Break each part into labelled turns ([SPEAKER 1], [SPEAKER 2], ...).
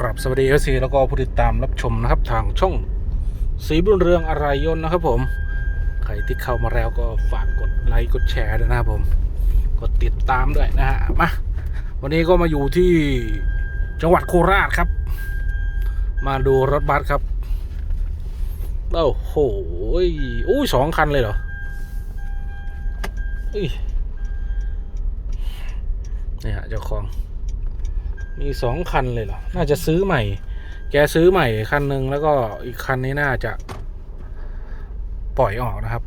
[SPEAKER 1] กราบสวัสดีเอซีแล้วก็ผู้ติดตามรับชมนะครับ ทางช่องสีบุญเรืองอะไรยนนะครับผม ใครที่เข้ามาแล้วก็ฝากกดไลค์กดแชร์ด้วยนะครับผม กดติดตามด้วยนะฮะมาวันนี้ก็มาอยู่ที่จังหวัดโคราชครับ มาดูรถบัสครับโอ้โหอุ้ยสองคันเลยเหรออุ้ยนี่ฮะเจ้าของ มีสองคันเลยเหรอ น่าจะซื้อใหม่ แกซื้อใหม่คันหนึ่งแล้วก็อีกคันนี้น่าจะ ปล่อยออกนะครับ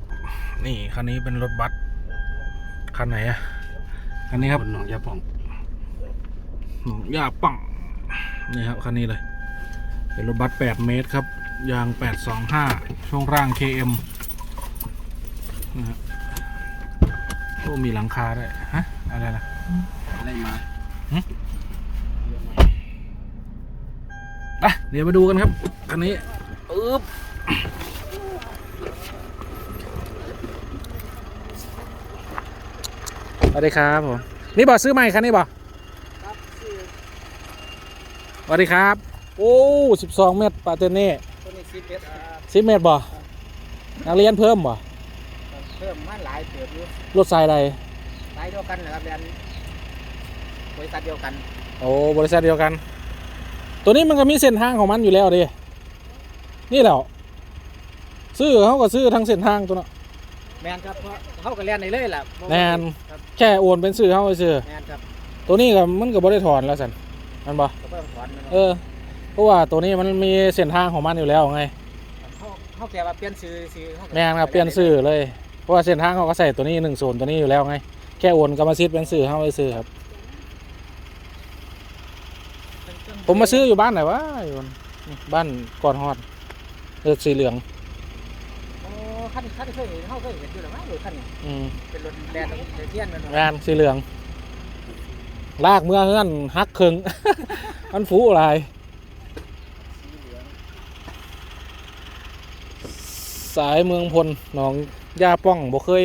[SPEAKER 1] นี่คันนี้เป็นรถบัส คันไหนอะคันนี้ครับ
[SPEAKER 2] หนองยาป่อง
[SPEAKER 1] หนองย่าปังนี่ครับคันนี้เลย เป็นรถบัส 8 เมตรครับ ยาง 825 ช่วงร่าง KM นะฮะโอ้มีหลังคาด้วยฮะ อะไรนะ
[SPEAKER 2] อะไรมา
[SPEAKER 1] อะ เดี๋ยวมาดูกันครับคันนี้อึ๊บสวัสดีครับผมนี่บอกซื้อใหม่คันนี้บอกสวัสดีครับ โอ้สิบสองเมตรปาเตเน่
[SPEAKER 3] ตัวนี้สิบเอ็ด
[SPEAKER 1] สิบเมตรบ่นักเรียนเพิ่มบ่
[SPEAKER 3] เพิ่มมาหลายเติบอยู่
[SPEAKER 1] รถสายใด
[SPEAKER 3] หลายเดียวกันนะครับเรียนบริษัทเดียวกัน
[SPEAKER 1] โอ้บริษัทเดียวกัน ตัวนี้มันก็มีเส้นทางของมันอยู่แล้วดินี่แหละซื้อเขาก็ซื้อทั้งเส้นทางตัวเนาะ
[SPEAKER 3] แมนครับเพราะเขาก็เรียนในเลยแหละบ่
[SPEAKER 1] แม่น
[SPEAKER 3] ครับ
[SPEAKER 1] แค่โอนเป็นซื้อเขาไปซื้อ
[SPEAKER 3] แมนครับ
[SPEAKER 1] ตัวนี้ก็มันก็บ่ได้ถอนแล้วสันมันบ่
[SPEAKER 3] ก็ต้องถอนมัน
[SPEAKER 1] เออเพราะว่าตัวนี้มันมีเส้นทางของมันอยู่แล้วไง
[SPEAKER 3] เขาเขาแค่ว่าเปลี่ยนชื่อชื่อเขาก็
[SPEAKER 1] แม่งครับเปลี่ยนซื้อเลยเพราะว่าเส้นทางเขาก็ใส่ตัวนี้หนึ่งโซนตัวนี้อยู่แล้วไงแค่โอนกรรมสิทธิ์เป็นซื้อเขาไปซื้อครับ ผมมาซื้ออยู่บ้านไหนวะอยู่บ้านก่อนฮอดเลือกสีเหลือง
[SPEAKER 3] โอ้คันคันเคยเห็นเขาเคยเห็นอยู่หรือไม่หรือคันนี้
[SPEAKER 1] อืม
[SPEAKER 3] เป็นรถแดนเทียนแมัน
[SPEAKER 1] งานสีเหลือง ลากเมื่อเฮือนฮักครึ่งมันฟูอะไรสายเมืองพลหนองยาป้องบ่เคย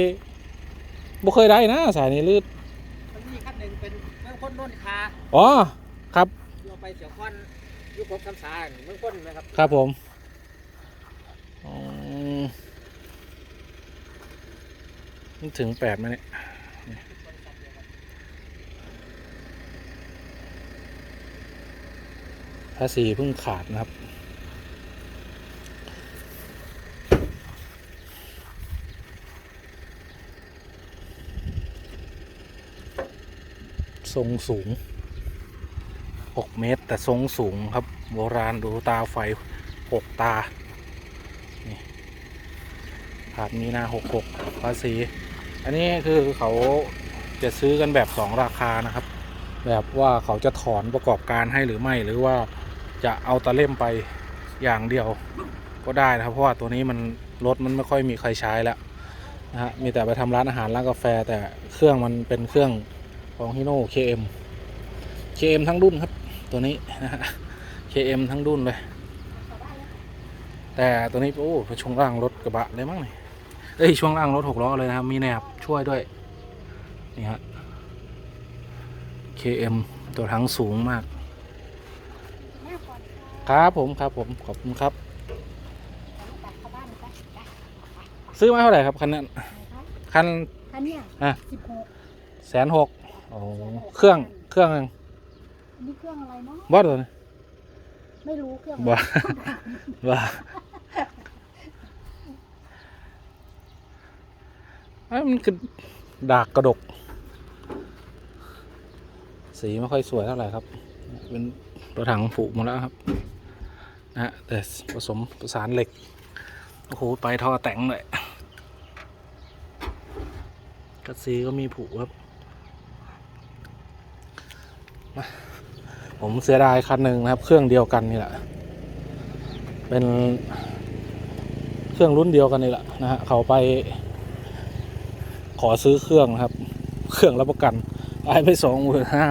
[SPEAKER 1] บ่เคยได้นะสายนี้ลืด
[SPEAKER 3] มันมีคันหนึ่งเป็นเมืองพ้นโน่นคา
[SPEAKER 1] อ๋อครับ
[SPEAKER 3] โย ไปเสียวคอนยุคพบคำสาเมืองพ้นนะครับ
[SPEAKER 1] ครับผมอืมมันถึงแปดไหมเนี่ยภาษีเพิ่งขาดนะครับ ทรงสูง เมตร แต่ทรงสูงครับ โบราณดูตาไฟ6ตา นี่ผาดมีนา66ภาษี อันนี้คือเขาจะซื้อกันแบบ2ราคานะครับ แบบว่าเขาจะถอนประกอบการให้หรือไม่ หรือว่าจะเอาตะเล่มไปอย่างเดียวก็ได้นะครับ เพราะว่าตัวนี้มันรถมันไม่ค่อยมีใครใช้แล้วนะฮะมีแต่ไปทำร้านอาหารร้านกาแฟแต่เครื่องมันเป็นเครื่องของฮิโน่ KM KM ทั้งรุ่นครับ ตัวนี้นะฮะ KM ทั้งรุ่นเลย แต่ตัวนี้ โอ้ช่วงล่างรถกระบะเลยมั้งนี่เอ้ยช่วงล่างรถหกล้อเลยนะครับ มีแหนบช่วยด้วย นี่ฮะ KM ตัวทั้งสูงมาก ครับผมครับผมขอบคุณครับ ซื้อมาเท่าไหร่ครับคันนั้นคัน
[SPEAKER 4] คันเนี้ย
[SPEAKER 1] อะ
[SPEAKER 4] สิบหก
[SPEAKER 1] แสนหกโอ้เครื่องเครื่องห นึง
[SPEAKER 4] อันนี้เครื่องอะไรเนาะ
[SPEAKER 1] บอสตัวนี้
[SPEAKER 4] ไม่รู้เครื่อง
[SPEAKER 1] บ้าว่าเอ้ยมันคือดากกระดก สีไม่ค่อยสวยเท่าไหร่ครับ เป็นตัวถังผุหมดแล้วครับนะฮะแต่ผสมประสานเหล็ก โอ้โห ไปท่อแต่งเลยกัดสีก็มีผุครับมา ผมเสียดายคันหนึ่งนะครับ เครื่องเดียวกันนี่แหละ เป็นเครื่องรุ่นเดียวกันนี่แหละนะฮะเขาไป ขอซื้อเครื่องครับ เครื่องรับประกันไอไปสองหมื่นห้า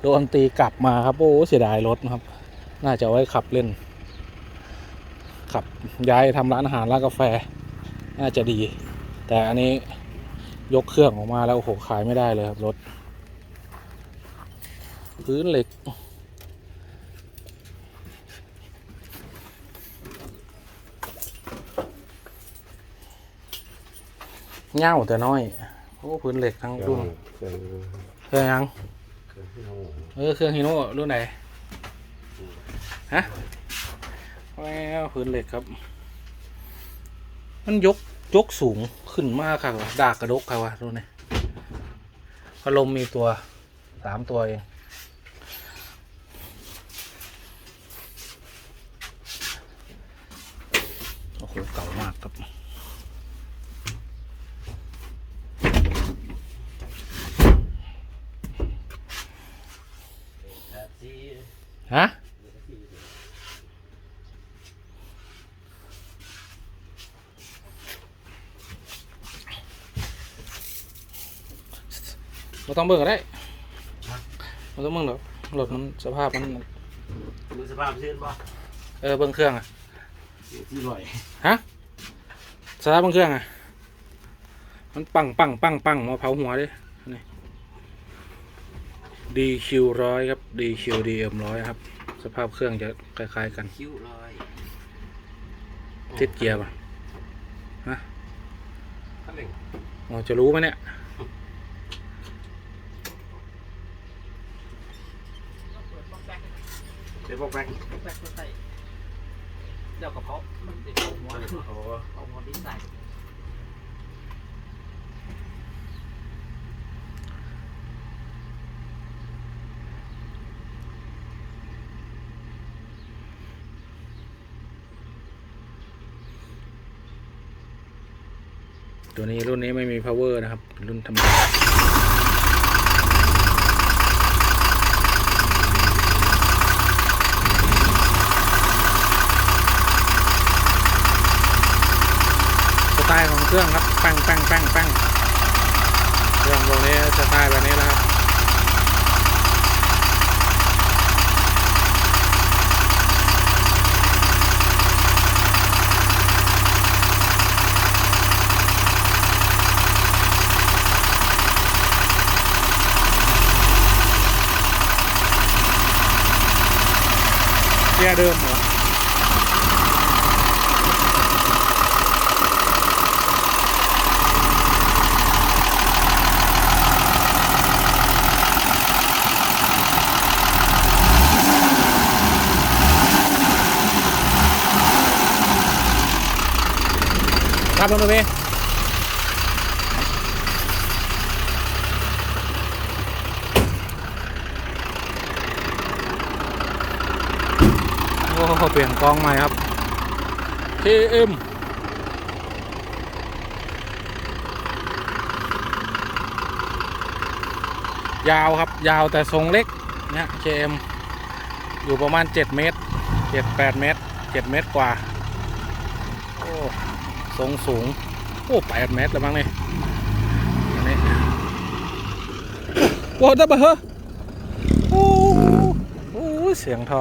[SPEAKER 1] โดนตีกลับมาครับ โอ้เสียดายรถนะครับ น่าจะไว้ขับเล่น ขับย้ายทำร้านอาหารร้านกาแฟ น่าจะดี แต่อันนี้ยกเครื่องออกมาแล้วโอ้โหขายไม่ได้เลยครับรถ พื้นเหล็ก เง่าแต่น้อยโอ้พื้นเหล็กทั้งรุ่น
[SPEAKER 2] เครื่อง
[SPEAKER 1] เครื่องยัง
[SPEAKER 2] เครื่องที่เรา
[SPEAKER 1] เออเครื่องฮีโน่รุ่นไหนฮะแล้วพื้นเหล็กครับ มันยกยกสูงขึ้นมากค่ะว่ะดากกระดกค่ะว่ะรุ่นนี้พัดลมมีตัวสามตัวเอง โอ้โห เก่ามากครับ ฮะเราต้องเบิ่งก็ได้เราต้องเบิ่งหรอกรถมันสภาพมัน
[SPEAKER 2] มือสภาพชื่นป่ะ
[SPEAKER 1] เออเบิ่งเครื่องอะ
[SPEAKER 2] ที่ลอย
[SPEAKER 1] ฮะสภาพเบิ่งเครื่องอะมันปังปังปังปังมาเผาหัวดินี่ DQ ร้อยครับ DQ DM ร้อยครับ สภาพเครื่องจะคล้าย ๆ กัน
[SPEAKER 2] คิ้วลอย
[SPEAKER 1] ติดเกียร์ป่ะ
[SPEAKER 2] ขั้นหนึ่ง
[SPEAKER 1] อ๋อจะรู้ไหมเนี่ย
[SPEAKER 2] เดี๋ยวบอกแบงค์
[SPEAKER 3] แบกตัวใส่เดี๋ยวกระเพาะมันติดหัว
[SPEAKER 2] โอ้โห
[SPEAKER 3] เอาหัวดิ้นใส่
[SPEAKER 1] ตัวนี้รุ่นนี้ไม่มี power นะครับ รุ่นธรรมดาสไตล์ของเครื่องครับ แป้งแป้งแป้งแป้งเครื่องตรงนี้สไตล์แบบนี้แล้วครับ เกียร์เดิมเหรอครับลงไป เปลี่ยนกล้องใหม่ครับ KM ยาวครับ ยาวแต่ทรงเล็กเนี่ย KM อยู่ประมาณ 7 เมตร 7-8 เมตร 7 เมตรกว่า โอ้ทรงสูง โอ้แปดเมตรแล้วมั้งนี่อันนี้โว้ได้ปะเหรอโอ้โอ้เสียงท่อ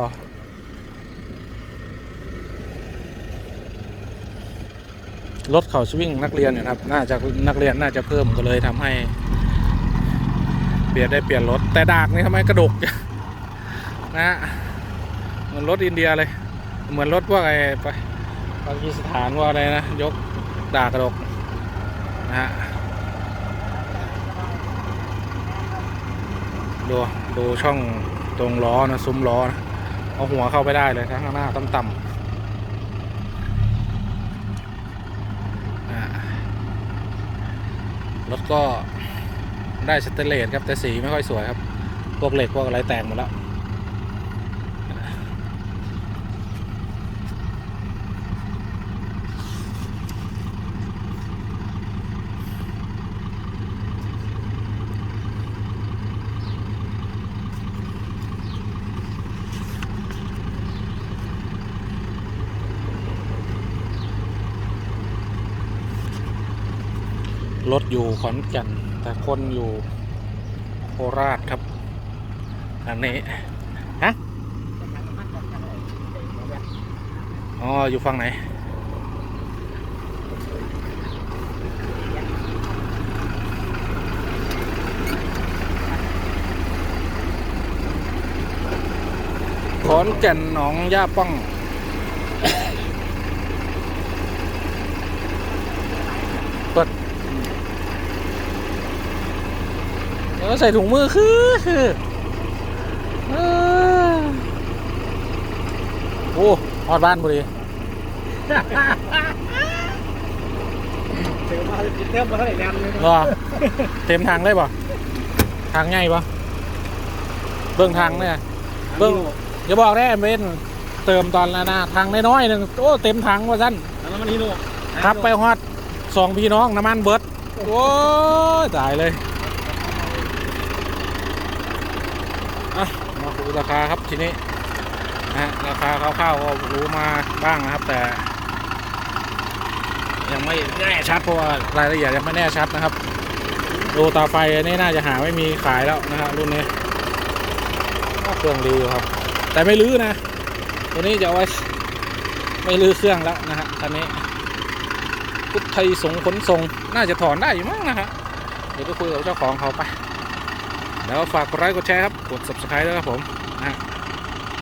[SPEAKER 1] รถเขาสวิ่งนักเรียนนี่ยครับ น่าจะนักเรียนน่าจะเพิ่มก็เลยทำให้ เปลี่ยนได้เปลี่ยนรถ แต่ดากนี่ทำไมกระดกนะฮะเหมือนรถอินเดียเลย เหมือนรถพวกไอ้ไปปากีสถานว่าอะไรนะ ยกดากกระดกนะฮะดูดูช่องตรงล้อนะซุ้มล้อนะเอาหัวเข้าไปได้เลยข้างหน้าต่ำๆอ่า รถก็ได้สเตเลสครับแต่สีไม่ค่อยสวยครับ พวกเหล็กพวกอะไรแต่งหมดแล้ว รถอยู่ขอนแก่นแต่คนอยู่โคราชครับ อันนี้ฮะอ๋ออยู่ฝั่งไหนขอนแก่นหนองย่าป้อง เปิด อใส่ถุงมือคือคือเออโอ้ฮอดบ้านพอดี
[SPEAKER 3] เจอมาเติมมาเท่าไหร่แรงเลย
[SPEAKER 1] รอเต็มทางเลยป่ะทางง่ายป่ะเบื้องทางเนี่ยเบื้องอย่าบอกได้เบนเติมตอนละนะทางน้อยๆหนึ่งโอ้เต็มถังว่าสั้น
[SPEAKER 3] แล้วมันนี่โน่
[SPEAKER 1] ขับไปฮอดสองพี่น้องน้ำมันเบิดโอ้ยตายเลยอะ มาคุยราคาครับทีนี้นะราคาคร่าวๆก็รู้มาบ้างนะครับ แต่ ยังไม่แน่ชัดเพราะว่ารายละเอียดยังไม่แน่ชัดนะครับดูตาไฟอันนี้น่าจะหาไม่มีขายแล้วนะฮะรุ่นนี้ก็เครื่องดีอครับ แต่ไม่ลื้อนะ ตัวนี้จะเอาไว้ไม่ลื้อเครื่องแล้วนะฮะคันนี้พุทธไทยสงขนส่งน่าจะถอนได้อยู่มั้งนะฮะเดี๋ยวไปคุยกับเจ้าของเขาไป แล้วฝากกดไลค์กดแชร์ครับ กด subscribe ด้วยครับผม